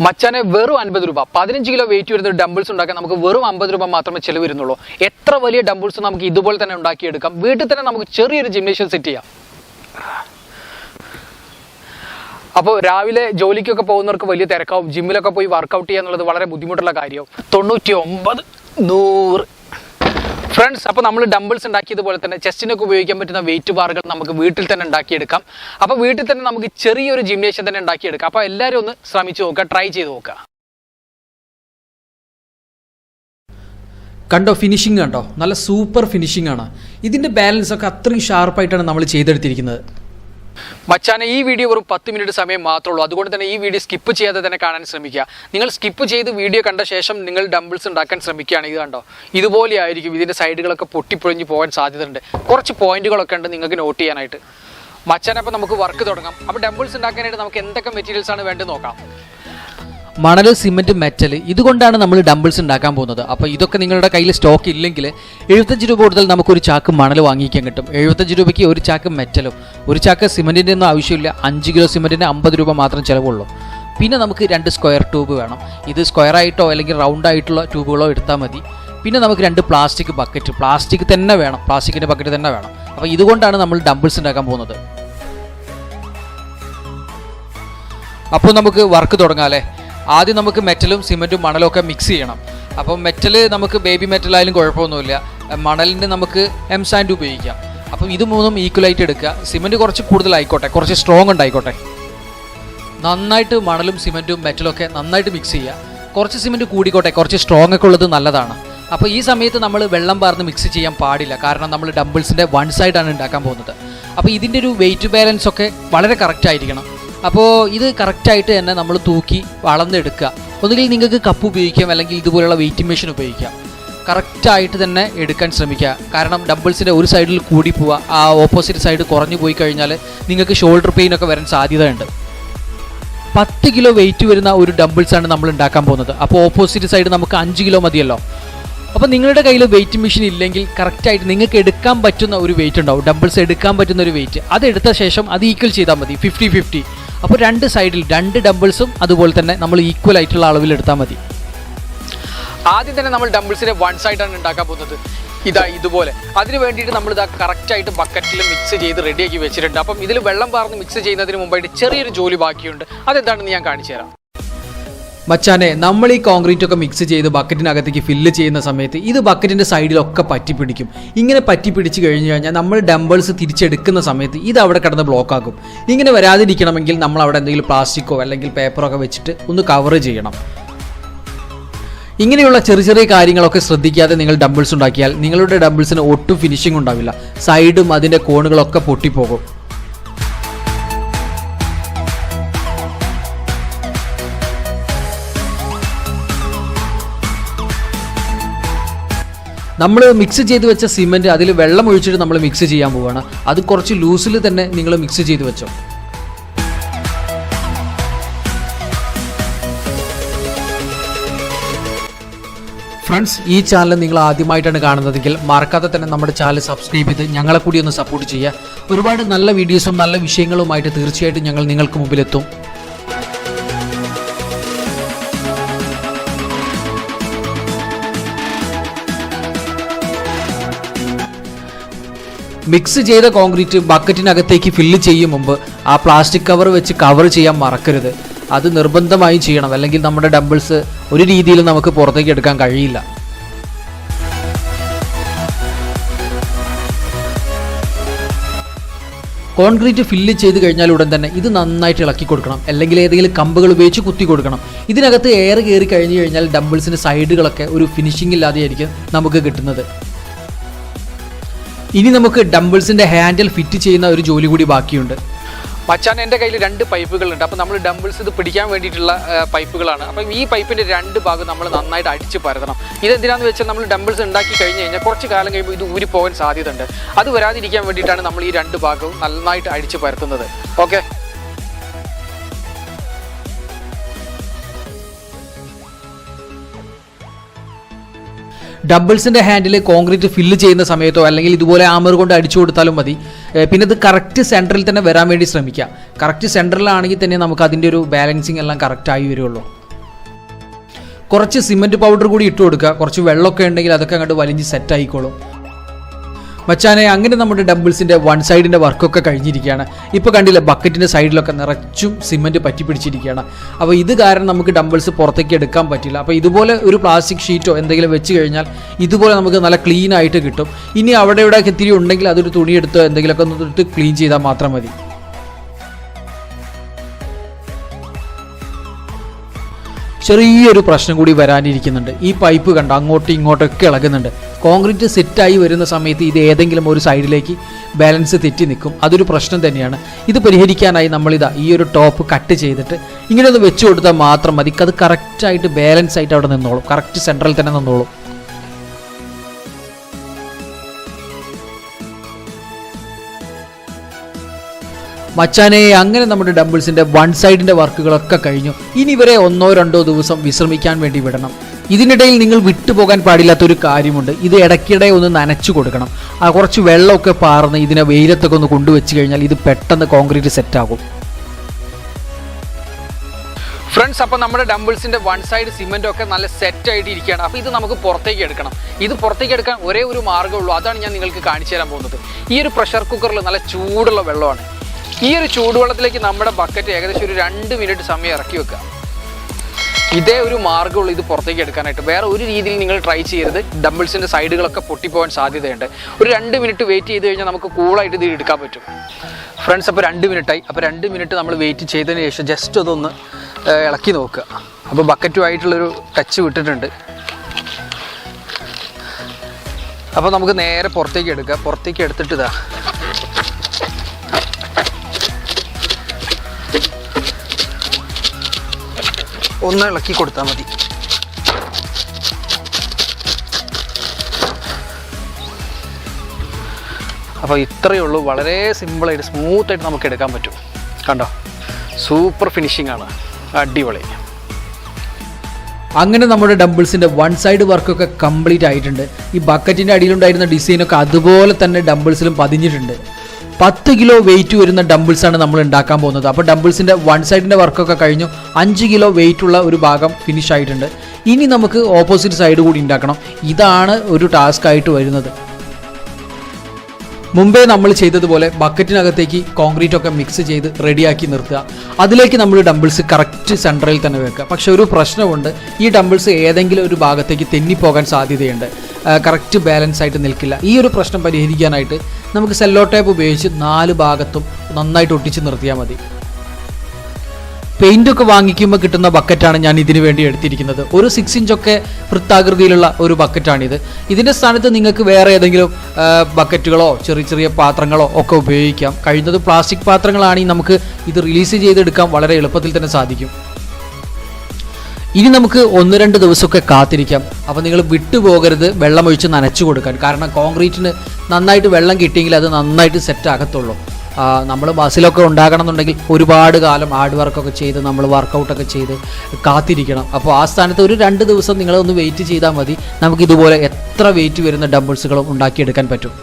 മച്ചാനെ വെറും അൻപത് രൂപ. പതിനഞ്ച് കിലോ വെയിറ്റ് വരുന്ന ഡംബിൾസ് ഉണ്ടാക്കാൻ നമുക്ക് വെറും അമ്പത് രൂപ മാത്രമേ ചിലവ് വരുന്നുള്ളൂ. എത്ര വലിയ ഡംബിൾസ് നമുക്ക് ഇതുപോലെ തന്നെ ഉണ്ടാക്കിയെടുക്കാം? വീട്ടിൽ തന്നെ നമുക്ക് ചെറിയൊരു ജിംനേഷ്യം സെറ്റ് ചെയ്യാം. അപ്പോൾ രാവിലെ ജോലിക്കൊക്കെ പോകുന്നവർക്ക് വലിയ തിരക്കാവും. ജിമ്മിലൊക്കെ പോയി വർക്കൗട്ട് ചെയ്യുക എന്നുള്ളത് വളരെ ബുദ്ധിമുട്ടുള്ള കാര്യവും. തൊണ്ണൂറ്റി ഒമ്പത് നൂറ് ഫ്രണ്ട്സ് അപ്പോൾ നമ്മൾ ഡംബിൾസ് ഉണ്ടാക്കിയതുപോലെ തന്നെ ചെസ്റ്റിനൊക്കെ ഉപയോഗിക്കാൻ പറ്റുന്ന വെയിറ്റ് ബാറുകൾ നമുക്ക് വീട്ടിൽ തന്നെ ഉണ്ടാക്കിയെടുക്കാം. അപ്പോൾ വീട്ടിൽ തന്നെ നമുക്ക് ചെറിയൊരു ജിംനേഷ്യം തന്നെ ഉണ്ടാക്കിയെടുക്കാം. അപ്പോൾ എല്ലാവരും ഒന്ന് ശ്രമിച്ചു നോക്കുക ട്രൈ ചെയ്ത് നോക്കുക. കണ്ടോ ഫിനിഷിംഗ് കണ്ടോ? നല്ല സൂപ്പർ ഫിനിഷിംഗ് ആണ്. ഇതിന്റെ ബാലൻസ് ഒക്കെ അത്രയും ഷാർപ്പായിട്ടാണ് നമ്മൾ ചെയ്തെടുത്തിരിക്കുന്നത്. മച്ചാനെ ഈ വീഡിയോ വെറും പത്ത് മിനിറ്റ് സമയം മാത്രമേ ഉള്ളൂ. അതുകൊണ്ട് തന്നെ ഈ വീഡിയോ സ്കിപ്പ് ചെയ്യാതെ തന്നെ കാണാൻ ശ്രമിക്കുക. നിങ്ങൾ സ്കിപ്പ് ചെയ്ത് വീഡിയോ കണ്ട ശേഷം നിങ്ങൾ ഡംബിൾസ് ഉണ്ടാക്കാൻ ശ്രമിക്കുകയാണ്. ഇത് കണ്ടോ? ഇതുപോലെ ആയിരിക്കും. ഇതിന്റെ സൈഡുകളൊക്കെ പൊട്ടിപ്പൊളിഞ്ഞ് പോകാൻ സാധ്യതയുണ്ട്. കുറച്ച് പോയിന്റുകളൊക്കെ ഉണ്ട് നിങ്ങൾക്ക് നോട്ട് ചെയ്യാനായിട്ട്. മച്ചാനെ അപ്പോൾ നമുക്ക് വർക്ക് തുടങ്ങാം. അപ്പോൾ ഡംബിൾസ് ഉണ്ടാക്കാനായിട്ട് നമുക്ക് എന്തൊക്കെ മെറ്റീരിയൽസ് ആണ് വേണ്ടത് നോക്കാം. മണൽ സിമെന്റ് മെറ്റൽ ഇതുകൊണ്ടാണ് നമ്മൾ ഡംബിൾസ് ഉണ്ടാക്കാൻ പോകുന്നത്. അപ്പോൾ ഇതൊക്കെ നിങ്ങളുടെ കയ്യിൽ സ്റ്റോക്ക് ഇല്ലെങ്കിൽ എഴുപത്തഞ്ച് രൂപ കൊടുത്താൽ നമുക്കൊരു ചാക്ക് മണൽ വാങ്ങിക്കാൻ കിട്ടും. എഴുപത്തഞ്ച് രൂപയ്ക്ക് ഒരു ചാക്ക് മെറ്റലും ഒരു ചാക്ക് സിമെന്റിന്റെ ഒന്നും ആവശ്യമില്ല. അഞ്ച് കിലോ സിമെന്റിന് അമ്പത് രൂപ മാത്രം ചിലവുള്ളൂ. പിന്നെ നമുക്ക് രണ്ട് സ്ക്വയർ ട്യൂബ് വേണം. ഇത് സ്ക്വയറായിട്ടോ അല്ലെങ്കിൽ റൗണ്ട് ആയിട്ടുള്ള ട്യൂബുകളോ എടുത്താൽ മതി. പിന്നെ നമുക്ക് രണ്ട് പ്ലാസ്റ്റിക് ബക്കറ്റ് പ്ലാസ്റ്റിക് തന്നെ വേണം. പ്ലാസ്റ്റിക്കിന്റെ ബക്കറ്റ് തന്നെ വേണം. അപ്പോൾ ഇതുകൊണ്ടാണ് നമ്മൾ ഡംബിൾസ് ഉണ്ടാക്കാൻ പോകുന്നത്. അപ്പോൾ നമുക്ക് വർക്ക് തുടങ്ങാം അല്ലേ? ആദ്യം നമുക്ക് മെറ്റലും സിമെന്റും മണലും ഒക്കെ മിക്സ് ചെയ്യണം. അപ്പം മെറ്റൽ നമുക്ക് ബേബി മെറ്റൽ ആയാലും കുഴപ്പമൊന്നുമില്ല. മണലിന് നമുക്ക് എം സാൻഡ് ഉപയോഗിക്കാം. അപ്പം ഇത് മൂന്നും ഈക്വലായിട്ട് എടുക്കുക. സിമെന്റ് കുറച്ച് കൂടുതലായിക്കോട്ടെ. കുറച്ച് സ്ട്രോങ് ഉണ്ടായിക്കോട്ടെ. നന്നായിട്ട് മണലും സിമെന്റും മെറ്റലും ഒക്കെ നന്നായിട്ട് മിക്സ് ചെയ്യുക. കുറച്ച് സിമെന്റ് കൂടിക്കോട്ടെ. കുറച്ച് സ്ട്രോങ് ഒക്കെ ഉള്ളത് നല്ലതാണ്. അപ്പോൾ ഈ സമയത്ത് നമ്മൾ വെള്ളം പാർന്ന് മിക്സ് ചെയ്യാൻ പാടില്ല. കാരണം നമ്മൾ ഡംബിൾസിന്റെ വൺ സൈഡാണ് ഉണ്ടാക്കാൻ പോകുന്നത്. അപ്പോൾ ഇതിന്റെ ഒരു വെയിറ്റ് ബാലൻസ് ഒക്കെ വളരെ കറക്റ്റ് ആയിരിക്കണം. അപ്പോൾ ഇത് കറക്റ്റായിട്ട് തന്നെ നമ്മൾ തൂക്കി വളർന്നെടുക്കുക. ഒന്നുകിൽ നിങ്ങൾക്ക് കപ്പ് ഉപയോഗിക്കാം അല്ലെങ്കിൽ ഇതുപോലെയുള്ള വെയിറ്റിംഗ് മെഷീൻ ഉപയോഗിക്കാം. കറക്റ്റായിട്ട് തന്നെ എടുക്കാൻ ശ്രമിക്കുക. കാരണം ഡബിൾസിന്റെ ഒരു സൈഡിൽ കൂടി പോവുക ആ ഓപ്പോസിറ്റ് സൈഡ് കുറഞ്ഞു പോയി കഴിഞ്ഞാൽ നിങ്ങൾക്ക് ഷോൾഡർ പെയിൻ ഒക്കെ വരാൻ സാധ്യതയുണ്ട്. പത്ത് കിലോ വെയിറ്റ് വരുന്ന ഒരു ഡബിൾസാണ് നമ്മൾ ഉണ്ടാക്കാൻ പോകുന്നത്. അപ്പോൾ ഓപ്പോസിറ്റ് സൈഡ് നമുക്ക് അഞ്ച് കിലോ മതിയല്ലോ. അപ്പോൾ നിങ്ങളുടെ കയ്യിൽ വെയിറ്റ് മെഷീൻ ഇല്ലെങ്കിൽ കറക്റ്റായിട്ട് നിങ്ങൾക്ക് എടുക്കാൻ പറ്റുന്ന ഒരു വെയിറ്റ് ഉണ്ടാവും. ഡബിൾസ് എടുക്കാൻ പറ്റുന്ന ഒരു വെയിറ്റ് അത് എടുത്ത ശേഷം അത് ഈക്വൽ ചെയ്താൽ മതി. ഫിഫ്റ്റി ഫിഫ്റ്റി അപ്പോൾ രണ്ട് സൈഡിൽ രണ്ട് ഡംബിൾസും അതുപോലെ തന്നെ നമ്മൾ ഈക്വൽ ആയിട്ടുള്ള അളവിൽ എടുത്താൽ മതി. ആദ്യം തന്നെ നമ്മൾ ഡംബിൾസിനെ വൺ സൈഡാണ് ഉണ്ടാക്കാൻ പോകുന്നത്. ഇതാ ഇതുപോലെ. അതിന് വേണ്ടിയിട്ട് നമ്മൾ ഇതാ കറക്റ്റായിട്ട് ബക്കറ്റിൽ മിക്സ് ചെയ്ത് റെഡിയാക്കി വെച്ചിട്ടുണ്ട്. അപ്പം ഇതിൽ വെള്ളം പാർന്ന് മിക്സ് ചെയ്യുന്നതിന് മുമ്പായിട്ട് ചെറിയൊരു ജോലി ബാക്കിയുണ്ട്. അതെന്താണെന്ന് ഞാൻ കാണിച്ചു തരാം. മച്ചാനെ നമ്മൾ ഈ കോൺക്രീറ്റ് ഒക്കെ മിക്സ് ചെയ്ത് ബക്കറ്റിനകത്തേക്ക് ഫില്ല് ചെയ്യുന്ന സമയത്ത് ഇത് ബക്കറ്റിന്റെ സൈഡിലൊക്കെ പറ്റി പിടിക്കും ഇങ്ങനെ പറ്റി പിടിച്ച് കഴിഞ്ഞ് കഴിഞ്ഞാൽ നമ്മൾ ഡംബിൾസ് തിരിച്ചെടുക്കുന്ന സമയത്ത് ഇത് അവിടെ കിടന്ന് ബ്ലോക്ക് ആകും. ഇങ്ങനെ വരാതിരിക്കണമെങ്കിൽ നമ്മൾ അവിടെ എന്തെങ്കിലും പ്ലാസ്റ്റിക്കോ അല്ലെങ്കിൽ പേപ്പറോ ഒക്കെ വെച്ചിട്ട് ഒന്ന് കവർ ചെയ്യണം. ഇങ്ങനെയുള്ള ചെറിയ ചെറിയ കാര്യങ്ങളൊക്കെ ശ്രദ്ധിക്കാതെ നിങ്ങൾ ഡംബിൾസ് ഉണ്ടാക്കിയാൽ നിങ്ങളുടെ ഡംബിൾസിന് ഒട്ടും ഫിനിഷിംഗ് ഉണ്ടാവില്ല. സൈഡും അതിന്റെ കോണുകളൊക്കെ പൊട്ടിപ്പോകും. നമ്മൾ മിക്സ് ചെയ്ത് വെച്ച സിമെന്റ് അതിൽ വെള്ളം ഒഴിച്ചിട്ട് നമ്മൾ മിക്സ് ചെയ്യാൻ പോവുകയാണ് അത് കുറച്ച് ലൂസിൽ തന്നെ നിങ്ങൾ മിക്സ് ചെയ്ത് വെച്ചോ. ഫ്രണ്ട്സ് ഈ ചാനൽ നിങ്ങൾ ആദ്യമായിട്ടാണ് കാണുന്നതെങ്കിൽ മറക്കാതെ തന്നെ നമ്മുടെ ചാനൽ സബ്സ്ക്രൈബ് ചെയ്ത് ഞങ്ങളെ കൂടി ഒന്ന് സപ്പോർട്ട് ചെയ്യുക. ഒരുപാട് നല്ല വീഡിയോസും നല്ല വിഷയങ്ങളുമായിട്ട് തീർച്ചയായിട്ടും ഞങ്ങൾ നിങ്ങൾക്ക് മുമ്പിലെത്തും. മിക്സ് ചെയ്ത കോൺക്രീറ്റ് ബക്കറ്റിനകത്തേക്ക് ഫില്ല് ചെയ്യും മുമ്പ് ആ പ്ലാസ്റ്റിക് കവർ വെച്ച് കവർ ചെയ്യാൻ മറക്കരുത്. അത് നിർബന്ധമായും ചെയ്യണം. അല്ലെങ്കിൽ നമ്മുടെ ഡംബിൾസ് ഒരു രീതിയിലും നമുക്ക് പുറത്തേക്ക് എടുക്കാൻ കഴിയില്ല. കോൺക്രീറ്റ് ഫില്ല് ചെയ്ത് കഴിഞ്ഞാൽ ഉടൻ തന്നെ ഇത് നന്നായിട്ട് ഇളക്കി കൊടുക്കണം. അല്ലെങ്കിൽ ഏതെങ്കിലും കമ്പുകൾ ഉപയോഗിച്ച് കുത്തി കൊടുക്കണം. ഇതിനകത്ത് എയർ കയറി കഴിഞ്ഞ് കഴിഞ്ഞാൽ ഡംബിൾസിന്റെ സൈഡുകളൊക്കെ ഒരു ഫിനിഷിംഗ് ഇല്ലാതെയായിരിക്കും നമുക്ക് കിട്ടുന്നത്. ഇനി നമുക്ക് ഡംബിൾസിന്റെ ഹാൻഡിൽ ഫിറ്റ് ചെയ്യുന്ന ഒരു ജോലി കൂടി ബാക്കിയുണ്ട്. മച്ചാൻ എന്റെ കയ്യിൽ രണ്ട് പൈപ്പുകളുണ്ട്. അപ്പോൾ നമ്മൾ ഡംബിൾസ് ഇത് പിടിക്കാൻ വേണ്ടിയിട്ടുള്ള പൈപ്പുകളാണ്. അപ്പം ഈ പൈപ്പിന്റെ രണ്ട് ഭാഗം നമ്മൾ നന്നായിട്ട് അടിച്ച് പരതണം ഇതെന്തിനാന്ന് വെച്ചാൽ നമ്മൾ ഡംബിൾസ് ഉണ്ടാക്കി കഴിഞ്ഞ് കഴിഞ്ഞാൽ കുറച്ച് കാലം കഴിയുമ്പോൾ ഇത് ഊരിപ്പോകാൻ സാധ്യതയുണ്ട്. അത് വരാതിരിക്കാൻ വേണ്ടിയിട്ടാണ് നമ്മൾ ഈ രണ്ട് ഭാഗവും നന്നായിട്ട് അടിച്ച് പരത്തുന്നത്. ഓക്കെ? ഡംബിൾസിന്റെ ഹാൻഡിൽ കോൺക്രീറ്റ് ഫില്ല് ചെയ്യുന്ന സമയത്തോ അല്ലെങ്കിൽ ഇതുപോലെ ആമർ കൊണ്ട് അടിച്ചു കൊടുത്താലും മതി. പിന്നെ അത് കറക്റ്റ് സെന്ററിൽ തന്നെ വരാൻ വേണ്ടി ശ്രമിക്കുക. കറക്റ്റ് സെന്ററിലാണെങ്കിൽ തന്നെ നമുക്ക് അതിന്റെ ഒരു ബാലൻസിങ് എല്ലാം കറക്റ്റായി വരുള്ളൂ. കുറച്ച് സിമെന്റ് പൗഡർ കൂടി ഇട്ട് കൊടുക്കുക. കുറച്ച് വെള്ളമൊക്കെ ഉണ്ടെങ്കിൽ അതൊക്കെ അങ്ങോട്ട് വലിഞ്ഞ് സെറ്റ് ആയിക്കോളും. മച്ചാനെ അങ്ങനെ നമ്മുടെ ഡംബിൾസിന്റെ വൺ സൈഡിന്റെ വർക്കൊക്കെ കഴിഞ്ഞിരിക്കുകയാണ്. ഇപ്പോൾ കണ്ടില്ല ബക്കറ്റിന്റെ സൈഡിലൊക്കെ നിറച്ചും സിമന്റ് പറ്റി പിടിച്ചിരിക്കുകയാണ് അപ്പോൾ ഇത് കാരണം നമുക്ക് ഡംബിൾസ് പുറത്തേക്ക് എടുക്കാൻ പറ്റില്ല. അപ്പോൾ ഇതുപോലെ ഒരു പ്ലാസ്റ്റിക് ഷീറ്റോ എന്തെങ്കിലും വെച്ച് കഴിഞ്ഞാൽ ഇതുപോലെ നമുക്ക് നല്ല ക്ലീൻ ആയിട്ട് കിട്ടും. ഇനി അവിടെ ഇവിടെ ഇത്തിരി ഉണ്ടെങ്കിൽ അതൊരു തുണിയെടുത്തോ എന്തെങ്കിലുമൊക്കെ ഒന്ന് എടുത്ത് ക്ലീൻ ചെയ്താൽ മാത്രം മതി. ചെറിയൊരു പ്രശ്നം കൂടി വരാനിരിക്കുന്നുണ്ട്. ഈ പൈപ്പ് കണ്ട് അങ്ങോട്ടും ഇങ്ങോട്ടൊക്കെ ഇളകുന്നുണ്ട്. കോൺക്രീറ്റ് സെറ്റായി വരുന്ന സമയത്ത് ഇത് ഏതെങ്കിലും ഒരു സൈഡിലേക്ക് ബാലൻസ് തെറ്റി നിൽക്കും. അതൊരു പ്രശ്നം തന്നെയാണ്. ഇത് പരിഹരിക്കാനായി നമ്മളിതാ ഈ ഒരു ടോപ്പ് കട്ട് ചെയ്തിട്ട് ഇങ്ങനെ ഒന്ന് വെച്ച് കൊടുത്താൽ മാത്രം മതി. അത് കറക്റ്റായിട്ട് ബാലൻസ് ആയിട്ട് അവിടെ നിന്നോളും. കറക്റ്റ് സെൻട്രൽ തന്നെ നിന്നോളും. മച്ചാനെ അങ്ങനെ നമ്മുടെ ഡംബിൾസിന്റെ വൺ സൈഡിന്റെ വർക്കുകളൊക്കെ കഴിഞ്ഞു. ഇനി ഇവരെ ഒന്നോ രണ്ടോ ദിവസം വിശ്രമിക്കാൻ വേണ്ടി വിടണം. ഇതിനിടയിൽ നിങ്ങൾ വിട്ടുപോകാൻ പാടില്ലാത്ത ഒരു കാര്യമുണ്ട്. ഇത് ഇടയ്ക്കിടെ ഒന്ന് നനച്ചു കൊടുക്കണം. ആ കുറച്ച് വെള്ളമൊക്കെ പാർന്ന് ഇതിനെ വെയിലത്തൊക്കെ ഒന്ന് കൊണ്ടുവച്ച് കഴിഞ്ഞാൽ ഇത് പെട്ടെന്ന് കോൺക്രീറ്റ് സെറ്റാകും. ഫ്രണ്ട്സ് അപ്പോൾ നമ്മുടെ ഡംബിൾസിന്റെ വൺ സൈഡ് സിമെന്റ് ഒക്കെ നല്ല സെറ്റ് ആയിട്ട് ഇരിക്കുകയാണ് അപ്പോൾ ഇത് നമുക്ക് പുറത്തേക്ക് എടുക്കണം. ഇത് പുറത്തേക്ക് എടുക്കാൻ ഒരേ ഒരു മാർഗമുള്ളൂ അതാണ് ഞാൻ നിങ്ങൾക്ക് കാണിച്ചു തരാൻ പോകുന്നത്. ഈ ഒരു പ്രഷർ കുക്കറിൽ നല്ല ചൂടുള്ള വെള്ളമാണ്. ഈ ഒരു ചൂടുവെള്ളത്തിലേക്ക് നമ്മുടെ ബക്കറ്റ് ഏകദേശം ഒരു രണ്ട് മിനിറ്റ് സമയം ഇറക്കി വെക്കുക. ഇതേ ഒരു മാർഗമുള്ളൂ ഇത് പുറത്തേക്ക് എടുക്കാനായിട്ട്. വേറെ ഒരു രീതിയിൽ നിങ്ങൾ ട്രൈ ചെയ്യരുത്. ഡബിൾസിന്റെ സൈഡുകളൊക്കെ പൊട്ടിപ്പോകാൻ സാധ്യതയുണ്ട്. ഒരു രണ്ട് മിനിറ്റ് വെയിറ്റ് ചെയ്ത് കഴിഞ്ഞാൽ നമുക്ക് കൂളായിട്ട് ഇത് എടുക്കാൻ പറ്റും. ഫ്രണ്ട്സ് അപ്പോൾ രണ്ട് മിനിറ്റായി അപ്പോൾ രണ്ട് മിനിറ്റ് നമ്മൾ വെയിറ്റ് ചെയ്തതിന് ശേഷം ജസ്റ്റ് അതൊന്ന് ഇളക്കി നോക്കുക. അപ്പോൾ ബക്കറ്റുമായിട്ടുള്ളൊരു ടച്ച് വിട്ടിട്ടുണ്ട്. അപ്പോൾ നമുക്ക് നേരെ പുറത്തേക്ക് എടുക്കുക പുറത്തേക്ക് എടുത്തിട്ട് ഇതാ. ഒന്ന് ഇളക്കി കൊടുത്താൽ മതി. അപ്പോൾ ഇത്രയേ ഉള്ളൂ. വളരെ സിമ്പിളായിട്ട് സ്മൂത്തായിട്ട് നമുക്ക് എടുക്കാൻ പറ്റും. കണ്ടോ? സൂപ്പർ ഫിനിഷിംഗ് ആണ്. അടിപൊളി. അങ്ങനെ നമ്മുടെ ഡംബിൾസിന്റെ വൺ സൈഡ് വർക്കൊക്കെ കംപ്ലീറ്റ് ആയിട്ടുണ്ട്. ഈ ബക്കറ്റിന്റെ അടിയിലുണ്ടായിരുന്ന ഡിസൈനൊക്കെ അതുപോലെ തന്നെ ഡംബിൾസിലും പതിഞ്ഞിട്ടുണ്ട്. പത്ത് കിലോ വെയിറ്റ് വരുന്ന ഡംബിൾസ് ആണ് നമ്മൾ ഉണ്ടാക്കാൻ പോകുന്നത്. അപ്പോൾ ഡംബിൾസിന്റെ വൺ സൈഡിന്റെ വർക്കൊക്കെ കഴിഞ്ഞു. അഞ്ച് കിലോ വെയിറ്റ് ഉള്ള ഒരു ഭാഗം ഫിനിഷ് ആയിട്ടുണ്ട്. ഇനി നമുക്ക് ഓപ്പോസിറ്റ് സൈഡ് കൂടി ഉണ്ടാക്കണം. ഇതാണ് ഒരു ടാസ്ക് ആയിട്ട് വരുന്നത്. മുമ്പേ നമ്മൾ ചെയ്തതുപോലെ ബക്കറ്റിനകത്തേക്ക് കോൺക്രീറ്റ് ഒക്കെ മിക്സ് ചെയ്ത് റെഡിയാക്കി നിർത്തുക. അതിലേക്ക് നമ്മൾ ഡംബിൾസ് കറക്റ്റ് സെന്ററിൽ തന്നെ വെക്കുക. പക്ഷെ ഒരു പ്രശ്നമുണ്ട്. ഈ ഡംബിൾസ് ഏതെങ്കിലും ഒരു ഭാഗത്തേക്ക് തെന്നിപ്പോകാൻ സാധ്യതയുണ്ട്. കറക്റ്റ് ബാലൻസ് ആയിട്ട് നിൽക്കില്ല. ഈ ഒരു പ്രശ്നം പരിഹരിക്കാനായിട്ട് നമുക്ക് സെല്ലോ ടേപ്പ് ഉപയോഗിച്ച് നാല് ഭാഗത്തും നന്നായിട്ട് ഒട്ടിച്ച് നിർത്തിയാൽ മതി. പെയിന്റ് ഒക്കെ വാങ്ങിക്കുമ്പോൾ കിട്ടുന്ന ബക്കറ്റാണ് ഞാൻ ഇതിനു വേണ്ടി എടുത്തിരിക്കുന്നത്. ഒരു സിക്സ് ഇഞ്ചൊക്കെ വൃത്താകൃതിയിലുള്ള ഒരു ബക്കറ്റാണിത്. ഇതിന്റെ സ്ഥാനത്ത് നിങ്ങൾക്ക് വേറെ ഏതെങ്കിലും ബക്കറ്റുകളോ ചെറിയ ചെറിയ പാത്രങ്ങളോ ഒക്കെ ഉപയോഗിക്കാം. കഴിയുന്നത് പ്ലാസ്റ്റിക് പാത്രങ്ങളാണെങ്കിൽ നമുക്ക് ഇത് റിലീസ് ചെയ്തെടുക്കാൻ വളരെ എളുപ്പത്തിൽ തന്നെ സാധിക്കും. ഇനി നമുക്ക് ഒന്ന് രണ്ട് ദിവസമൊക്കെ കാത്തിരിക്കാം. അപ്പോൾ നിങ്ങൾ വിട്ടുപോകരുത് വെള്ളമൊഴിച്ച് നനച്ചു കൊടുക്കാൻ. കാരണം കോൺക്രീറ്റിന് നന്നായിട്ട് വെള്ളം കിട്ടിയെങ്കിൽ അത് നന്നായിട്ട് സെറ്റ് ആകത്തുള്ളൂ. നമ്മൾ ബസ്സിലൊക്കെ ഉണ്ടാകണം എന്നുണ്ടെങ്കിൽ ഒരുപാട് കാലം ഹാർഡ് വർക്കൊക്കെ ചെയ്ത് നമ്മൾ വർക്കൗട്ടൊക്കെ ചെയ്ത് കാത്തിരിക്കണം. അപ്പോൾ ആ സ്ഥാനത്ത് ഒരു രണ്ട് ദിവസം നിങ്ങളൊന്ന് വെയിറ്റ് ചെയ്താൽ മതി. നമുക്ക് ഇതുപോലെ എത്ര വെയിറ്റ് വരുന്ന ഡംബിൾസുകളും ഉണ്ടാക്കിയെടുക്കാൻ പറ്റും.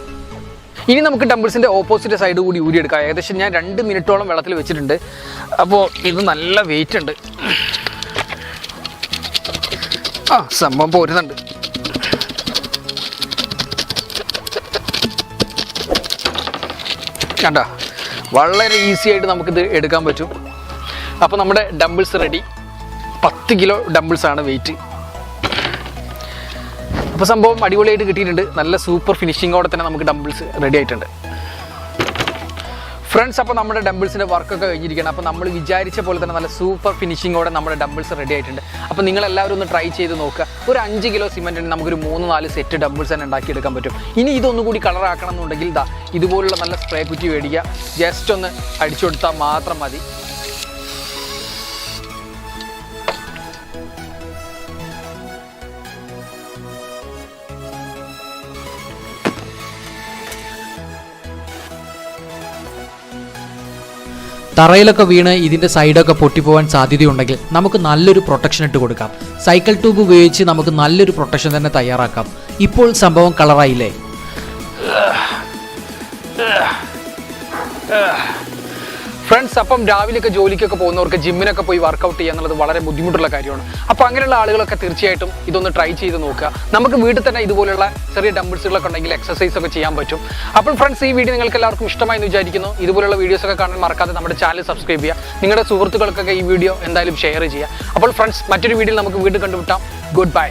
ഇനി നമുക്ക് ഡംബിൾസിന്റെ ഓപ്പോസിറ്റ് സൈഡ് കൂടി ഊരിയെടുക്കാം ഏകദേശം ഞാൻ രണ്ട് മിനിറ്റോളം വെള്ളത്തിൽ വെച്ചിട്ടുണ്ട്. അപ്പോൾ ഇത് നല്ല വെയിറ്റ് ഉണ്ട്. ആ സംഭവം പോരുന്നുണ്ട്. കണ്ട? വളരെ ഈസി ആയിട്ട് നമുക്കിത് എടുക്കാൻ പറ്റും. അപ്പോൾ നമ്മുടെ ഡംബിൾസ് റെഡി പത്ത് കിലോ ഡംബിൾസ് ആണ് വെയിറ്റ് അപ്പോൾ സംഭവം അടിപൊളിയായിട്ട് കിട്ടിയിട്ടുണ്ട്. നല്ല സൂപ്പർ ഫിനിഷിങ്ങോടെ തന്നെ നമുക്ക് ഡംബിൾസ് റെഡി ആയിട്ടുണ്ട്. ഫ്രണ്ട്സ് അപ്പോൾ നമ്മുടെ ഡംബിൾസിന്റെ വർക്കൊക്കെ കഴിഞ്ഞിരിക്കുകയാണ്. അപ്പോൾ നമ്മൾ വിചാരിച്ച പോലെ തന്നെ നല്ല സൂപ്പർ ഫിനിഷിങ്ങോടെ നമ്മുടെ ഡംബിൾസ് റെഡി ആയിട്ടുണ്ട്. അപ്പോൾ നിങ്ങൾ എല്ലാവരും ഒന്ന് ട്രൈ ചെയ്ത് നോക്കുക. ഒരു അഞ്ച് കിലോ സിമെന്റിന് നമുക്കൊരു മൂന്ന് നാല് സെറ്റ് ഡംബിൾസ് തന്നെ ഉണ്ടാക്കിയെടുക്കാൻ പറ്റും. ഇനി ഇതൊന്നും കൂടി കളർ ആക്കണം എന്നുണ്ടെങ്കിൽ ഇതാ ഇതുപോലുള്ള നല്ല സ്പ്രേ കുറ്റി മേടിക്കുക. ജസ്റ്റ് ഒന്ന് അടിച്ചു കൊടുത്താൽ മാത്രം മതി. തറയിലൊക്കെ വീണ് ഇതിന്റെ സൈഡൊക്കെ പൊട്ടിപ്പോവാൻ സാധ്യതയുണ്ടെങ്കിൽ നമുക്ക് നല്ലൊരു പ്രൊട്ടക്ഷൻ ഇട്ട് കൊടുക്കാം. സൈക്കിൾ ട്യൂബ് ഉപയോഗിച്ച് നമുക്ക് നല്ലൊരു പ്രൊട്ടക്ഷൻ തന്നെ തയ്യാറാക്കാം. ഇപ്പോൾ സംഭവം കളറായില്ലേ ഫ്രണ്ട്സ് അപ്പം രാവിലെയൊക്കെ ജോലിക്കൊക്കെ പോകുന്നവർക്ക് ജിമ്മിനൊക്കെ പോയി വർക്കൗട്ട് ചെയ്യുക എന്നുള്ളത് വളരെ ബുദ്ധിമുട്ടുള്ള കാര്യമാണ്. അപ്പം അങ്ങനെയുള്ള ആളുകളൊക്കെ തീർച്ചയായിട്ടും ഇതൊന്ന് ട്രൈ ചെയ്ത് നോക്കുക. നമുക്ക് വീട്ടിൽ തന്നെ ഇതുപോലുള്ള ചെറിയ ഡംബിൾസുകളൊക്കെ ഉണ്ടെങ്കിൽ എക്സസൈസ് ഒക്കെ ചെയ്യാൻ പറ്റും. അപ്പം ഫ്രണ്ട്സ് ഈ വീഡിയോ നിങ്ങൾക്ക് എല്ലാവർക്കും ഇഷ്ടമായി എന്ന് വിചാരിക്കുന്നു. ഇതുപോലുള്ള വീഡിയോസ് ഒക്കെ കാണാൻ മറക്കാതെ നമ്മുടെ ചാനൽ സബ്സ്ക്രൈബ് ചെയ്യുക. നിങ്ങളുടെ സുഹൃത്തുക്കൾക്കൊക്കെ ഈ വീഡിയോ എന്തായാലും ഷെയർ ചെയ്യുക. അപ്പോൾ ഫ്രണ്ട്സ് മറ്റൊരു വീഡിയോയിൽ നമുക്ക് വീണ്ടും കണ്ടുമുട്ടാം. Good bye